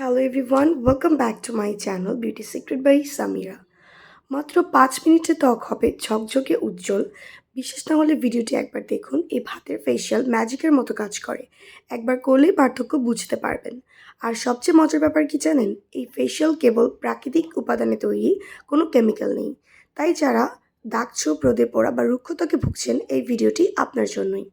Hello everyone welcome back to my channel beauty secret by Samira মাত্র পাঁচ মিনিটে ত্বক হবে ঝকঝকে উজ্জ্বল। বিশেষ না হলে ভিডিওটি একবার দেখুন, এই ভাতের ফেশিয়াল ম্যাজিকের মতো কাজ করে। একবার করলেই পার্থক্য বুঝতে পারবেন। আর সবচেয়ে মজার ব্যাপার কি জানেন? এই ফেশিয়াল কেবল প্রাকৃতিক উপাদানে তৈরি, কোনো কেমিক্যাল নেই। তাই যারা দাগ ছোপ, রোদে পড়া বা রুক্ষ ত্বকে ভুগছেন, এই ভিডিওটি আপনার জন্যই।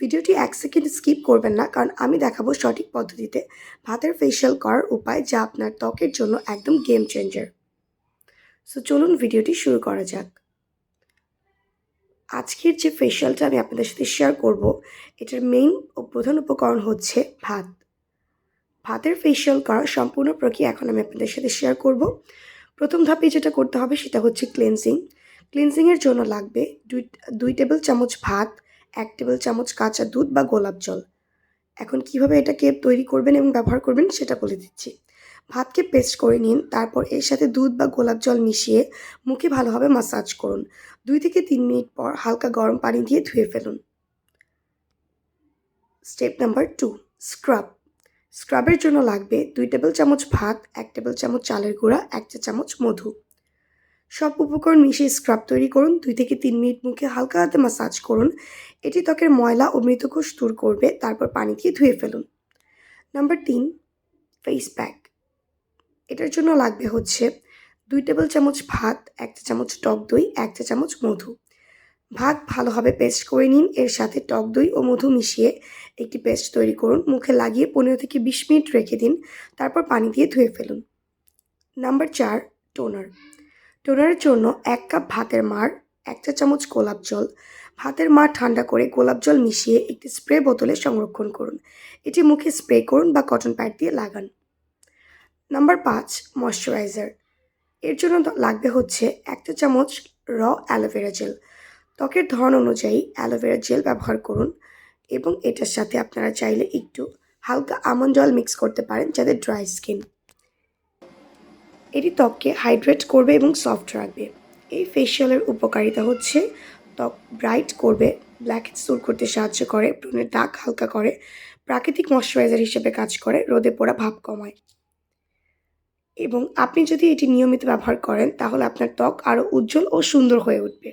ভিডিওটি এক সেকেন্ড স্কিপ করবেন না, কারণ আমি দেখাবো সঠিক পদ্ধতিতে ভাতের ফেশিয়াল করার উপায় যা আপনার ত্বকের জন্য একদম গেম চেঞ্জার সো চলুন ভিডিওটি শুরু করা যাক। আজকের যে ফেশিয়ালটা আমি আপনাদের সাথে শেয়ার করব, এটার মেইন ও প্রধান উপকরণ হচ্ছে ভাত। ভাতের ফেশিয়াল করার সম্পূর্ণ প্রক্রিয়া এখন আমি আপনাদের সাথে শেয়ার করব। প্রথম ধাপে যেটা করতে হবে সেটা হচ্ছে ক্লিনজিং ক্লিনজিংয়ের জন্য লাগবে দুই দুই টেবিল চামচ ভাত এক টেবিল চামচ কাঁচা দুধ বা গোলাপ জল। এখন কীভাবে এটাকে তৈরি করবেন এবং ব্যবহার করবেন সেটা বলে দিচ্ছি। ভাতকে পেস্ট করে নিন, তারপর এর সাথে দুধ বা গোলাপ জল মিশিয়ে মুখে ভালোভাবে মাসাজ করুন। দুই থেকে তিন মিনিট পর হালকা গরম পানি দিয়ে ধুয়ে ফেলুন। Step number two, scrub. স্ক্রাবের জন্য লাগবে দুই টেবিল চামচ ভাত, এক টেবিল চামচ চালের গুঁড়া, এক চা চামচ মধু। সব উপকরণ মিশিয়ে স্ক্রাব তৈরি করুন। দুই থেকে তিন মিনিট মুখে হালকা হাতে মাসাজ করুন। এটি ত্বকের ময়লা ও মৃতকোষ দূর করবে, তারপর পানি দিয়ে ধুয়ে ফেলুন। নাম্বার তিন ফেস প্যাক এটার জন্য লাগবে হচ্ছে দুই টেবিল চামচ ভাত, এক চা চামচ টক দই, এক চা চামচ মধু। ভাত ভালোভাবে পেস্ট করে নিন। এর সাথে টক দই ও মধু মিশিয়ে একটি পেস্ট তৈরি করুন। মুখে লাগিয়ে পনেরো থেকে বিশ মিনিট রেখে দিন। তারপর পানি দিয়ে ধুয়ে ফেলুন। নাম্বার চার টোনার টোনারের জন্য এক কাপ ভাতের মার এক চা চামচ গোলাপ জল। ভাতের মার ঠান্ডা করে গোলাপ জল মিশিয়ে একটি স্প্রে বোতলে সংরক্ষণ করুন। এটি মুখে স্প্রে করুন বা কটন প্যাড দিয়ে লাগান। নাম্বার পাঁচ, ময়শ্চারাইজার। এর জন্য লাগবে হচ্ছে এক চা চামচ র অ্যালোভেরা জেল। ত্বকের ধরন অনুযায়ী অ্যালোভেরা জেল ব্যবহার করুন এবং এটার সাথে আপনারা চাইলে একটু হালকা আমন্ড জল মিক্স করতে পারেন যাদের ড্রাই স্কিন। এটি ত্বককে হাইড্রেট করবে এবং সফট রাখবে। এই ফেশিয়ালের উপকারিতা হচ্ছে ত্বক ব্রাইট করবে ব্ল্যাক দূর করতে সাহায্য করে ব্রণের দাগ হালকা করে, প্রাকৃতিক ময়শ্চারাইজার হিসেবে কাজ করে, রোদে পোড়া ভাব কমায়। এবং আপনি যদি এটি নিয়মিত ব্যবহার করেন, তাহলে আপনার ত্বক আরও উজ্জ্বল ও সুন্দর হয়ে উঠবে।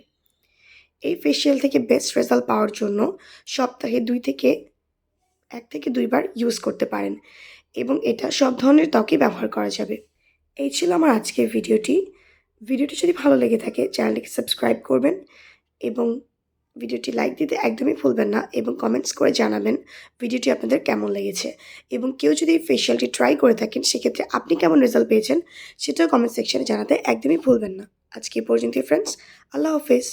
এই ফেশিয়াল থেকে বেস্ট রেজাল্ট পাওয়ার জন্য সপ্তাহে দুই থেকে এক থেকে দুইবার ইউজ করতে পারেন এবং এটা সব ধরনের ত্বকে ব্যবহার করা যাবে। এই ছিল আমার আজকের ভিডিওটি। ভিডিওটি যদি ভালো লেগে থাকে, চ্যানেলটিকে সাবস্ক্রাইব করবেন এবং ভিডিওটি লাইক দিতে একদমই ভুলবেন না এবং কমেন্টস করে জানাবেন ভিডিওটি আপনাদের কেমন লেগেছে। এবং কেউ যদি এই ফেশিয়ালটি ট্রাই করে থাকেন, সেক্ষেত্রে আপনি কেমন রেজাল্ট পেয়েছেন, সেটাও কমেন্ট সেকশানে জানাতে একদমই ভুলবেন না। আজকে পর্যন্ত ফ্রেন্ডস আল্লাহ হাফেজ।